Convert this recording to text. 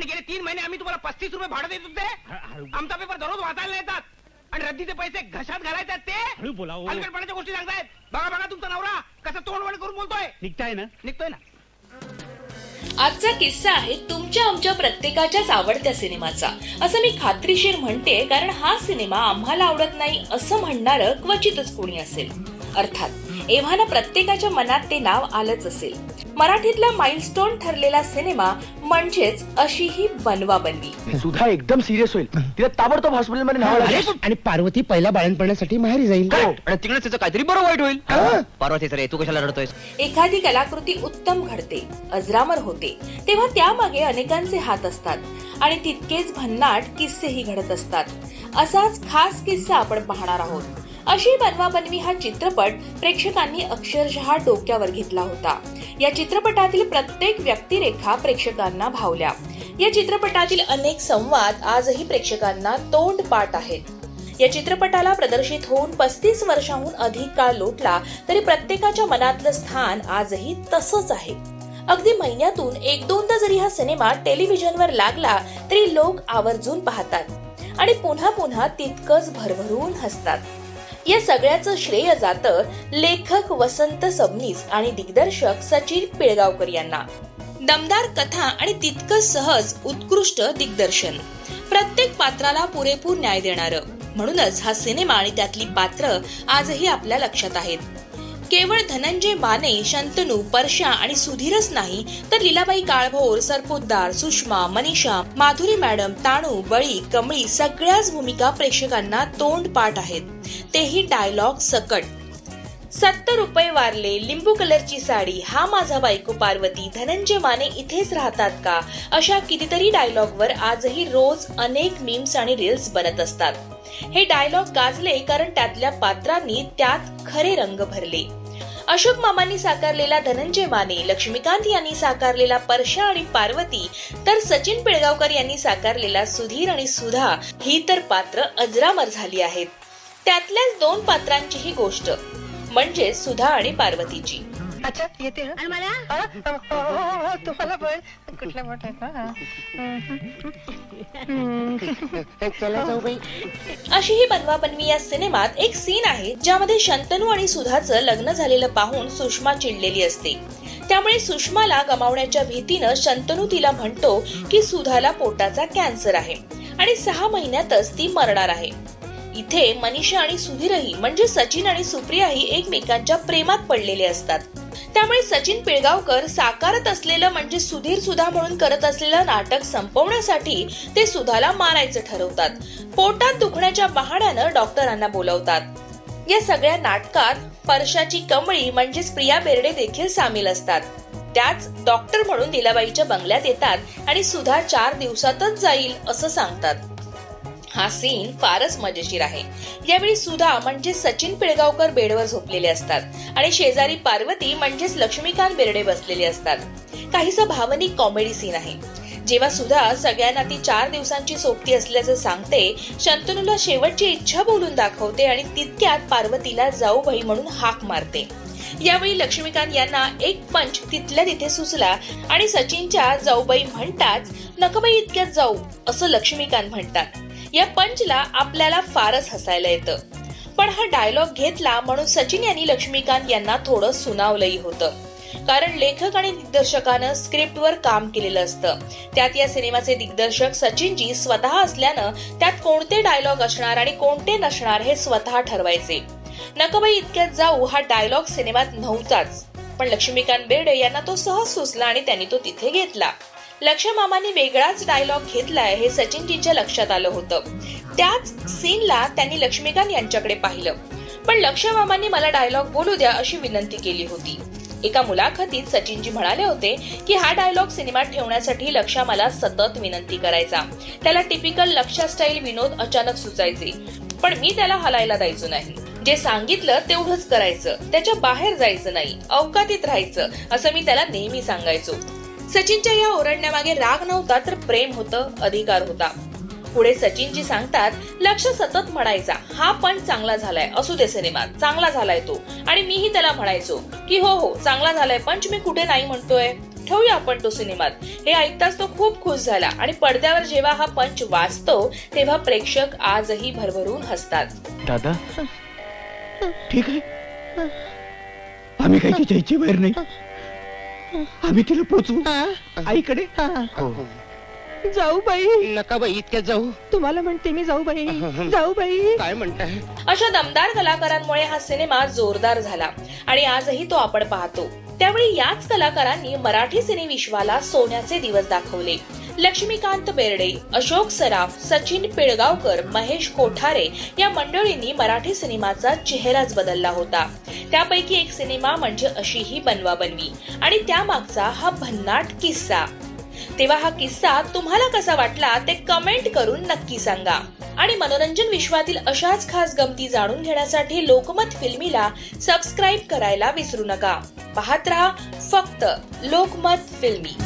आणि गेले तीन महिने आम्ही तुम्हाला पस्तीस रुपये भाडं देत होते. आमचा पेपर दररोज वाचायला येतात. आणि रद्दीचे पैसे घशात घालायचे ते. हळू बोला. हलगडपणाच्या गोष्टी सांगतायत. बघा बघा तुमचा नवरा कसं तोंडवण करून बोलतोय. निघताय ना? निघतोय ना. आजचा किस्सा आहे तुमच्या आमच्या प्रत्येकाच्याच आवडत्या सिनेमाचा. असं मी खात्रीशीर म्हणते कारण हा सिनेमा आम्हाला आवडत नाही असं म्हणणारं क्वचितच कोणी असेल. अर्थात एव्हाना प्रत्येकाच्या मनात ते नाव आलंच असेल. मराठीतला माइलस्टोन ठरलेला सिनेमा म्हणजेच अशी ही बनवा बनवी सुधा एकदम सिरियस होईल. तिला ताबडतोब हॉस्पिटलमध्ये न्यावं अरे, लागेल. आणि पार्वती पहिल्या बाळणपणासाठी माहेरी जाईल. आणि तिकडे तिचं काहीतरी बरं वाईट होईल. पार्वती रे तू कशाला रडतोयस? एखादी कलाकृती उत्तम घडते. अजरामर होते. तेव्हा त्यामागे अनेकांचे हात असतात. आणि तितकेच भन्नाट किस्सेही घडत असतात. असाच खास किस्सा आपण पाहणार आहोत. अशी बनवा बनवी हा चित्रपट प्रेक्षकांनी अक्षरशः डोक्यावर घेतला होता. या चित्रपटातील प्रत्येक व्यक्तिरेखा प्रेक्षकांना भावल्या. या चित्रपटातील अनेक संवाद आजही प्रेक्षकांना तोंड पाठ आहेत. या चित्रपटाला प्रदर्शित होऊन पस्तीस वर्षाहून अधिक काळ लोटला तरी प्रत्येकाच्या मनातलं स्थान आजही तसंच आहे. अगदी महिन्यातून एक दोनदा जरी हा सिनेमा टेलिव्हिजनवर लागला तरी लोक आवर्जून पाहतात आणि पुन्हा पुन्हा तितकंच भरभरून हसतात. या सगळ्याचं श्रेय जातं लेखक वसंत सबनीस आणि दिग्दर्शक सचिन पिळगावकर यांना. दमदार कथा आणि तितकं सहज उत्कृष्ट दिग्दर्शन. प्रत्येक पात्राला पुरेपूर न्याय देणारं. म्हणूनच हा सिनेमा आणि त्यातली पात्र आजही आपल्या लक्षात आहेत. केवळ धनंजय माने शंतनू परशा आणि सुधीरच नाही तर लीलाबाई काळभोर सरपोतदार सुषमा मनीषा माधुरी मॅडम ताणू बळी कमळी सगळ्याच भूमिका प्रेक्षकांना तोंड पाठ आहेत. तेही डायलॉग सकट. सत्तर रुपये वारले लिंबू कलरची साडी. हा माझा बायको पार्वती. धनंजय माने इथेच राहतात का? अशा कितीतरी डायलॉगवर आजही रोज अनेक मीम्स आणि रील्स बनत असतात. हे डायलॉग गाजले कारण त्यातल्या पात्रांनी त्यात खरे रंग भरले. अशोक मामांनी साकारलेला धनंजय माने लक्ष्मीकांत यांनी साकारलेला परशा आणि पार्वती तर सचिन पिळगावकर यांनी साकारलेला सुधीर आणि सुधा ही तर पात्र अजरामर झाली आहेत. त्यातल्याच दोन पात्रांची ही गोष्ट म्हणजे सुधा आणि पार्वतीची अच्छा येते हं? आणि मला हा? हो, हो, हो, हो, तुम्हाला पण हा? चला जाऊ बाई अशी ही बनवा बनवी या सिनेमात एक सीन आहे ज्यामध्ये शंतनू आणि सुधाचं लग्न झालेलं पाहून सुषमा चिडलेली असते त्यामुळे सुषमाला गमावण्याच्या भीतीनं शंतनू तिला म्हणतो की सुधाला पोटाचा कॅन्सर आहे आणि सहा महिन्यातच ती मरणार आहे इथे मनीषा आणि सुधीरही म्हणजे सचिन आणि सुप्रियाही एकमेकांच्या प्रेमात पडलेले असतात. त्यामुळे सचिन पिळगावकर साकारत असलेलं म्हणजे सुधीर सुधा म्हणून करत असलेलं नाटक संपवण्यासाठी ते सुधाला मारायचं ठरवतात. पोटात दुखण्याच्या बहाण्यानं डॉक्टरांना बोलवतात. या सगळ्या नाटकात परशाची कमळी म्हणजेच प्रिया बेर्डे देखील सामील असतात. त्याच डॉक्टर म्हणून दिलाबाईच्या बंगल्यात येतात आणि सुधा चार दिवसातच जाईल असं सांगतात. हा सीन फारच मजेशीर आहे. यावेळी सुधा म्हणजे सचिन पिळगावकर बेडवर झोपलेले असतात आणि शेजारी पार्वती म्हणजेच लक्ष्मीकांत बेर्डे बसलेले असतात. काहीसा भावनिक कॉमेडी सीन आहे. जेव्हा सुधा सगळ्यांना ती चार दिवसांची सोबती असल्याचं सांगते शंतनूला शेवटची इच्छा बोलून दाखवते आणि तितक्यात पार्वतीला जाऊबाई म्हणून हाक मारते. यावेळी लक्ष्मीकांत यांना एक पंच तिथल्या तिथे सुचला आणि सचिनच्या जाऊबाई म्हणताच नकबाई इतक्यात जाऊ असं लक्ष्मीकांत म्हणतात. या पंचला आपल्याला फारच हसायला येतं. पण हा डायलॉग घेतला म्हणून सचिन यांनी लक्ष्मीकांत यांना थोडं सुनावलंही होतं. कारण लेखक आणि दिग्दर्शकानं स्क्रिप्टवर काम केलेलं असतं. त्यात या सिनेमाचे दिग्दर्शक सचिनजी स्वतः असल्यानं त्यात कोणते डायलॉग असणार आणि कोणते नसणार हे स्वतः ठरवायचे. नकबाई इतक्यात जाऊ हा डायलॉग सिनेमात नव्हताच. पण लक्ष्मीकांत बेर्डे यांना तो सहज सुचला आणि त्यांनी तो तिथे घेतला. लक्ष्यमामाने वेगळाच डायलॉग घेतलाय हे सचिनजींच्या लक्षात आलं होतं. त्याच सीनला त्यांनी लक्ष्मीकांत यांच्याकडे पाहिलं. पण लक्ष्यमामांनी मला डायलॉग बोलू द्या अशी विनंती केली होती. एका मुलाखतीत सचिनजी म्हणाले होते की हा डायलॉग सिनेमात ठेवण्यासाठी लक्षा मला सतत विनंती करायचा. त्याला टिपिकल लक्षा स्टाईल विनोद अचानक सुचायचे. पण मी त्याला हलायला द्यायचो नाही. जे सांगितलं तेवढंच करायचं. त्याच्या बाहेर जायचं नाही. अवकातीत राहायचं असं मी त्याला नेहमी सांगायचो. सचिनच्या या ओरडण्यामागे राग नव्हता तर प्रेम होतं अधिकार होता. पुढे सचिनजी सांगतात लक्ष सतत म्हणायचा हा पण चांगला झालाय असू दे सिनेमा चांगला झालाय तो. आणि मीही त्याला म्हणायचो की हो हो चांगला झालाय पंच मी कुठे नाही म्हणतोय? ठेवूया आपण तो सिनेमात. हे ऐकताच तो खूप खुश झाला आणि पडद्यावर जेव्हा हा पंच वाचतो तेव्हा प्रेक्षक आजही भरभरून हसतात. दादा ठीक आहे. आम्ही काही बाहेर नाही. आम्ही तिला पोचवू आईकडे. जाऊ बाई. नका बाई इतक्यात जाऊ. तुम्हाला म्हणते मी जाऊ बाई. जाऊ बाई. काय म्हणताय? अशा दमदार कलाकारांमुळे हा सिनेमा जोरदार झाला आणि आजही तो आपण पाहतो. त्यावेळी याच कलाकारांनी मराठी सिनेविश्वाला सोन्याचे दिवस दाखवले. लक्ष्मीकांत बेर्डे अशोक सराफ सचिन पिळगावकर महेश कोठारे या मंडळींनी मराठी सिनेमाचा चेहराच बदलला होता. त्यापैकी एक सिनेमा म्हणजे अशी ही बनवा बनवी. आणि त्यामागचा हा भन्नाट किस्सा. तेव्हा हा किस्सा तुम्हाला कसा वाटला ते कमेंट करून नक्की सांगा. आणि मनोरंजन विश्वातील अशाच खास गमती जाणून घेण्यासाठी लोकमत फिल्मीला सबस्क्राईब करायला विसरू नका. पाहत रहा फक्त लोकमत फिल्मी.